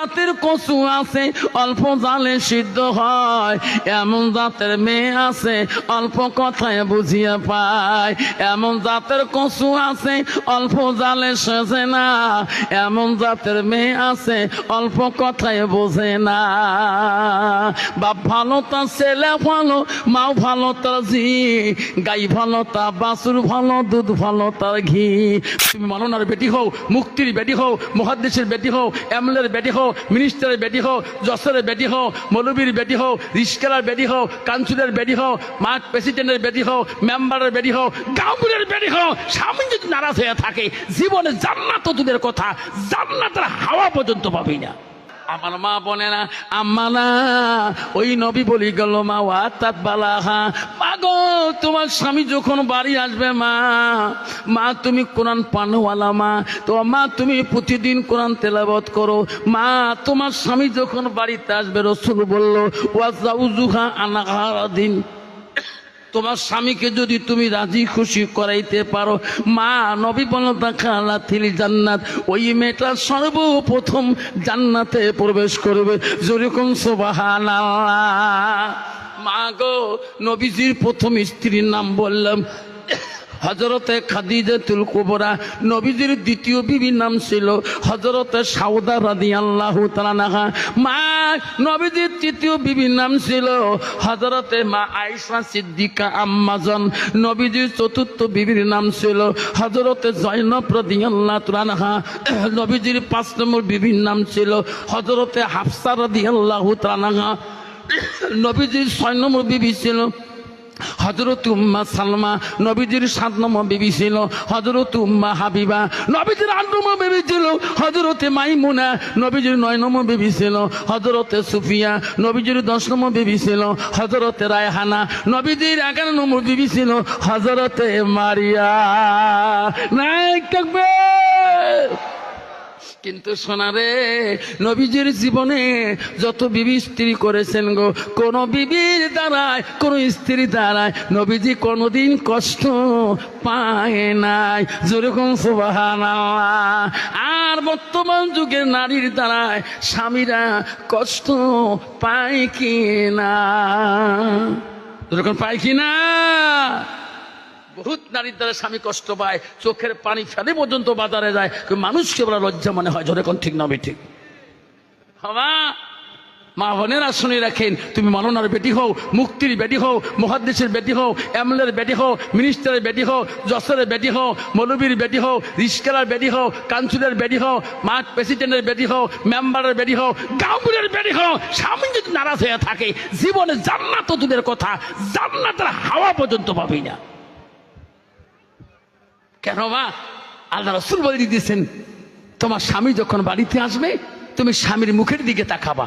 জাতের কচু আছে, অল্প জালে সিদ্ধ হয়। এমন জাতের মেয়ে আছে, অল্প কথায় বুঝিয়ে পায়। এমন জাতের কচু আছে, অল্প জালে সেজে না। এমন জাতের মেয়ে আছে, অল্প কথায় বোঝে না। বাপ ভালো তার ছেলে ভালো, মাও ভালো তার ঝি। গাই ভালো তা বাসুর ভালো, দুধ ভালো তার ঘি। তুমি মাননার বেটি হও, মুক্তির বেটি হও মহাদেশের বেটি হও এমএলএর বেটি হও মিনিস্টারের বেটি হও যশোরের বেটি হও মৌলবীর বেটি হও রিস্কালার বেটি হও কাউন্সিলের বেটি হও মাঠ প্রেসিডেন্টের বেটি হও মেম্বারের বেটি হও গাউনের বেটি হও স্বামী যদি নারাজ হয়ে থাকে, জীবনে জান্নাত দূরের কথা জান্নাতের হাওয়া পর্যন্ত পাবি না। আমার মা বলে না, আম্মা না, ওই নবী বলি গেল মা ওয়াতাত বালাহা। মা গো, তোমার স্বামী যখন বাড়ি আসবে, মা মা তুমি কোরআন পানওয়ালা, মা, তো মা তুমি প্রতিদিন কোরআন তেলাবত করো। মা, তোমার স্বামী যখন বাড়িতে আসবে, রসুল বলল ওয়াজাউজুহা আনাহারা দিন তোমার স্বামীকে যদি তুমি রাজি খুশি করাইতে পারো, মা নবী বলতা খালা থিলি জান্নাত। ওই মেয়েটা সর্বপ্রথম জান্নাতে প্রবেশ করবে। যেরকম সোবাহান মা গো, নবীজির প্রথম স্ত্রীর নাম বললাম হজরতে খাদিজাতুল কুবরা নবীজির দ্বিতীয় বিবির নাম ছিল হজরতে সাউদা রাদি আল্লাহ তালানাহা মা, নবীজির তৃতীয় বিবির নাম ছিল হজরতে মা আয়েশা সিদ্দিকা আম্মাজন। নবীজির চতুর্থ বিবির নাম ছিল হজরতে জৈনব রাদি আল্লাহ তালানাহা নবীজির পাঁচ নম্বর বিবির নাম ছিল হজরতে হাফসা রাদি আল্লাহ তালানাহা নবীজির ছয় নম্বর বিবি ছিল হজরত উম্মা সালমা নবীজির সাত নম্বর বিবি ছিল হজরত উম্মা হাবিবা নবীজির আট নম্বর বিবি ছিল হজরতে মাইমুনা নবীজির নয় নম্বর বিবি ছিল হজরতে সুফিয়া নবীজির দশ নম্বর বিবি ছিল হজরতে রায়হানা নবীজির এগারো নম্বর বিবি ছিল হজরতে মারিয়া। নাই থাকবে কিন্তু সোনারে নবীজির জীবনে যত বিবি স্ত্রী করেছেন গো, কোন বিবির দ্বারায়, কোন স্ত্রী দ্বারায় নবীজি কোনোদিন কষ্ট পায় নাই। যেরকম আর বর্তমান যুগের নারীর দ্বারায় স্বামীরা কষ্ট পায় কি না? যেরকম পায় কি না? বহুত নারীর দ্বারা স্বামী কষ্ট পায় চোখের পানি ফেলে পর্যন্ত বাজারে যায় মানুষকে বলা লজ্জা মনে হয় যখন ঠিক না ঠিক হবা মা বোনেরা শুনে রাখেন তুমি মাননার বেটি হও মুক্তির বেটি হও মহাদেশের বেটি হও এমএলএর বেটি হও মিনিস্টারের বেটি হও যশোরের বেটি হও মৌলবীর বেটি হও রিস্কালার বেটি হও কাউন্সিলের বেটি হও মাঠ প্রেসিডেন্টের বেটি হও মেম্বারের বেটি হও গাউনের বেটি হও স্বামী যদি নারাজ হয়ে থাকে জীবনে জান্নাত তো দূরের কথা জান্নাতের হাওয়া পর্যন্ত পাবি না কেন বা আল্লাহ রসুল বলে দিয়েছেন, তোমার স্বামী যখন বাড়িতে আসবে, তুমি স্বামীর মুখের দিকে তাকাবা।